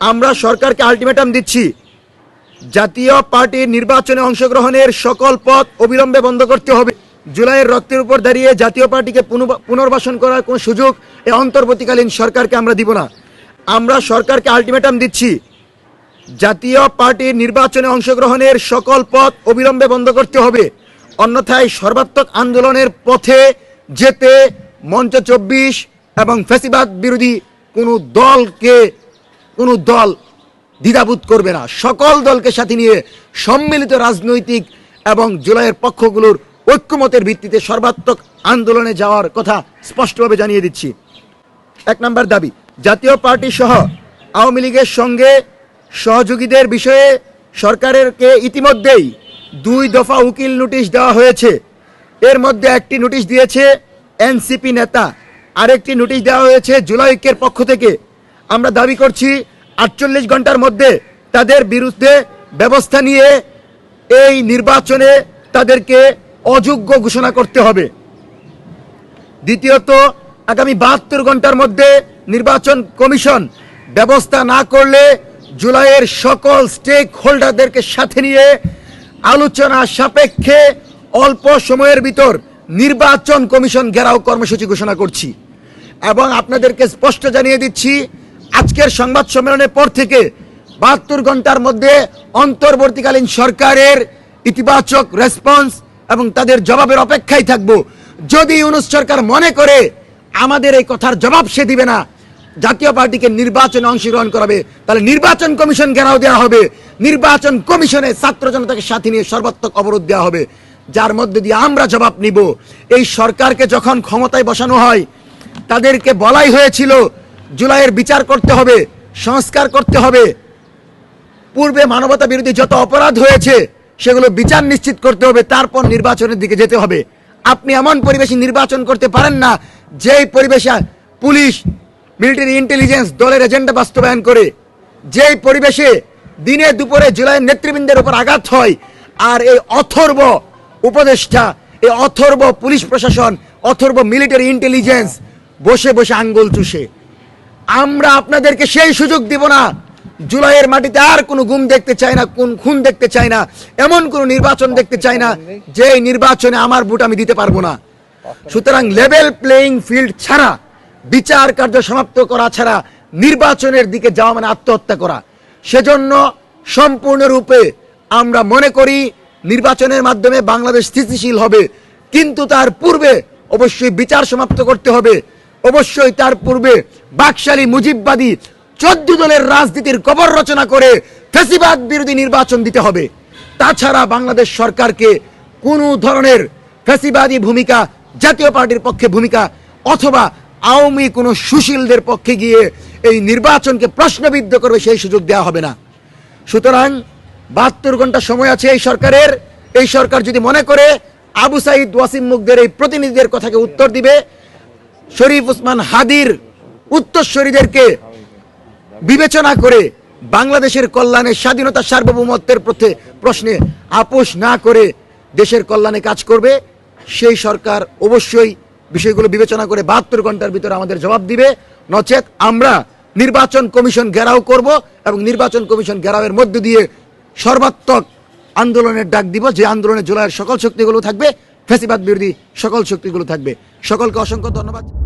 আমরা সরকারকে আলটিমেটাম দিচ্ছি। জাতীয় পার্টির নির্বাচনে অংশগ্রহণের সকল পথ অবিলম্বে বন্ধ করতে হবে। জুলাইয়ের রক্তের উপর দাঁড়িয়ে জাতীয় পার্টিকে পুনর্বা- পুনর্বাসন করার কোনো সুযোগ এ অন্তর্বর্তীকালীন সরকারকে আমরা দিব না। আমরা সরকারকে আলটিমেটাম দিচ্ছি। জাতীয় পার্টির নির্বাচনে অংশগ্রহণের সকল পথ অবিলম্বে বন্ধ করতে হবে। অন্যথায় সর্বাত্মক আন্দোলনের পথে যেতে মঞ্চ চব্বিশ এবং ফেসিবাদ বিরোধী কোনো দলকে কোনো দল দ্বিধাবোধ করবে না। সকল দলকে সাথে নিয়ে সম্মিলিত রাজনৈতিক এবং জুলাইয়ের পক্ষগুলোর ঐক্যমতের ভিত্তিতে সর্বাত্মক আন্দোলনে যাওয়ার কথা স্পষ্টভাবে জানিয়ে দিচ্ছি। এক নম্বর দাবি, জাতীয় পার্টি সহ আওয়ামী লীগের সঙ্গে সহযোগীদের বিষয়ে সরকারেরকে ইতিমধ্যেই দুই দফা উকিল নোটিশ দেওয়া হয়েছে। এর মধ্যে একটি নোটিশ দিয়েছে এনসিপি নেতা, আরেকটি নোটিশ দেওয়া হয়েছে জুলাই ঐক্যের পক্ষ থেকে। আমরা দাবি করছি আটচল্লিশ ঘণ্টার মধ্যে তাদের বিরুদ্ধে ব্যবস্থা নিয়ে এই নির্বাচনে তাদেরকে অযোগ্য ঘোষণা করতে হবে। দ্বিতীয়ত, আগামী বাহাত্তর ঘণ্টার মধ্যে নির্বাচন কমিশন ব্যবস্থা না করলে জুলাইয়ের সকল স্টেক হোল্ডারদেরকে সাথে নিয়ে আলোচনা সাপেক্ষে অল্প সময়ের ভিতর নির্বাচন কমিশন ঘেরাও কর্মসূচি ঘোষণা করছি। এবং আপনাদেরকে স্পষ্ট জানিয়ে দিচ্ছি আজকের সংবাদ সম্মেলনের পর থেকে বাহাত্তর ঘণ্টার মধ্যে অন্তর্বর্তীকালীন সরকারের ইতিবাচক রেসপন্স এবং তাদের জবাবের অপেক্ষায় থাকব। যদি ইউনুস সরকার মনে করে আমাদের এই কথার জবাব সে দিবে না, জাতীয় পার্টিকে নির্বাচনে অংশগ্রহণ করাবে, তাহলে নির্বাচন কমিশন ঘেরাও দেওয়া হবে। নির্বাচন কমিশনে ছাত্র জনতাকে সাথে নিয়ে সর্বাত্মক অবরোধ দেওয়া হবে। যার মধ্যে দিয়ে আমরা জবাব নিব। এই সরকারকে যখন ক্ষমতায় বসানো হয়, তাদেরকে বলাই হয়েছিল জুলাইয়ের বিচার করতে হবে, সংস্কার করতে হবে। পূর্বে মানবতা বিরোধী যত অপরাধ হয়েছে, সেগুলো বিচার নিশ্চিত করতে হবে, তারপর নির্বাচনের দিকে যেতে হবে। আপনি এমন পরিবেশে নির্বাচন করতে পারেন না, যেই পরিবেশে পুলিশ, মিলিটারি ইন্টেলিজেন্স দলের এজেন্ডা বাস্তবায়ন করে। যেই পরিবেশে দিনে দুপুরে জুলাইয়ের নেতৃবৃন্দের উপর আঘাত হয়, আর এই অথর্ব উপদেষ্টা, এই অথর্ব পুলিশ প্রশাসন, অথর্ব মিলিটারি ইন্টেলিজেন্স বসে বসে আঙ্গুল চুষে। আমরা আপনাদেরকে সেই সুযোগ দিব না। জুলাইয়ের মাটিতে আর কোনো গুম দেখতে চাই না, কোন খুন দেখতে চাই না, এমন কোন নির্বাচন দেখতে চাই না যে নির্বাচনে আমার ভোট আমি দিতে পারব না। সুতরাং লেভেল প্লেইং ফিল্ড ছাড়া, বিচার কার্য সমাপ্ত করা ছাড়া, নির্বাচনের দিকে যাওয়া মানে আত্মহত্যা করা। সেজন্য সম্পূর্ণরূপে আমরা মনে করি, নির্বাচনের মাধ্যমে বাংলাদেশ স্থিতিশীল হবে, কিন্তু তার পূর্বে অবশ্যই বিচার সমাপ্ত করতে হবে। অবশ্যই তার পূর্বে বাকশালী মুজিববাদী চোদ্দ দলের রাজনীতির কবর রচনা করে ফেসিবাদ বিরোধী নির্বাচন দিতে হবে। তাছাড়া বাংলাদেশ সরকারকে কোনো ধরনের ফেসিবাদী ভূমিকা, জাতীয় পার্টির পক্ষে ভূমিকা অথবা আওয়ামী কোনো সুশীলদের পক্ষে গিয়ে এই নির্বাচনকে প্রশ্নবিদ্ধ করবে সেই সুযোগ দেওয়া হবে না। সুতরাং বাহাত্তর ঘণ্টা সময় আছে এই সরকারের। এই সরকার যদি মনে করে আবু সাইদ ওয়াসিম মুখদের এই প্রতিনিধিদের কথাকে উত্তর দিবে শরীফ উসমান হাদির উত্তরস্বরীদেরকে বিবেচনা করে বাংলাদেশের কল্যাণে, স্বাধীনতা সার্বভৌমত্বের প্রতি প্রশ্নে আপোষ না করে দেশের কল্যাণে কাজ করবে, সেই সরকার অবশ্যই বিষয়গুলো বিবেচনা করে বাহাত্তর ঘণ্টার ভিতরে আমাদের জবাব দিবে। নচেত আমরা নির্বাচন কমিশন ঘেরাও করব এবং নির্বাচন কমিশন ঘেরাওয়ের মধ্য দিয়ে সর্বাত্মক আন্দোলনের ডাক দিব, যে আন্দোলনে জুলাইয়ের সকল শক্তিগুলো থাকবে। ফেসিবাদ বিরোধী সকল শক্তিগুলো থাকবে। সকলকে অসংখ্য ধন্যবাদ।